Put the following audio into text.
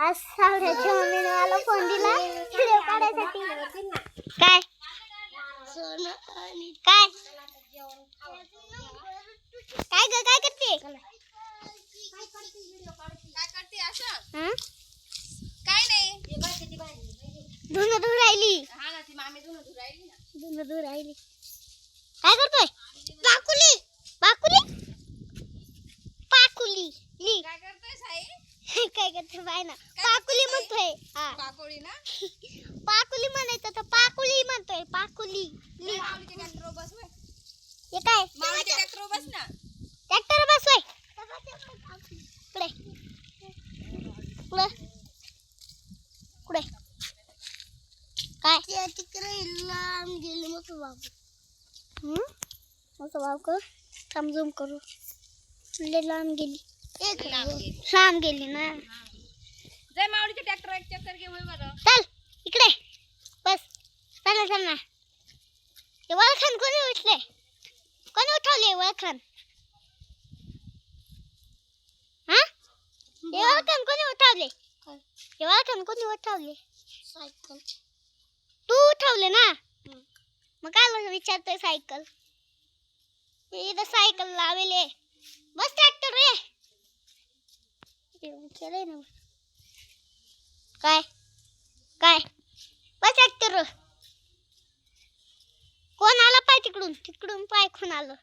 आज सावऱ्याच्या मम्मीने मला फोन दिला व्हिडिओ काढायसाठी. काय? काय? काय ग काय करते? काय नाही धुणं धुर राहिली. हा ना धुणं धुवून राहिली. काय करतोय? बाकुली बाकुली पाकुली ली काय करतोय बाय ना पाकुली म्हणतोय. हा. पाकोळी ना? पाकुली म्हणायचं तर पाकुली म्हणतोय. पाकुली. ली माऊलीच्या ट्रॅक्टर बस होय हे काय? माऊलीच्या ट्रॅक्टर बस ना. ट्रॅक्टर बसवाय पुढे पुढे काय? तिकडे लांब गेले. मोठं बाबू हम्म? मोठं बाबू झूम करू. लांब गेली. लांब गेली ना. जय माऊलीच्या ट्रॅक्टर एक चक्कर घे होय बरं चल इकडे. बस. चला चल ना. हे वळखण कोणी उठले कोणी उठवले वळखण? हा? हे वळखण कोणी उठवले हे वळखण कोणी उठवले सायकल. तू उठवले ना? मग काय विचारतोय सायकल? इथं सायकल लावले. बस ट्रॅक्टर रे. केलंय ना काय? काय? बस ट्रॅक्टर कोण आला पाय तिकडून? तिकडून पाय खून आलं?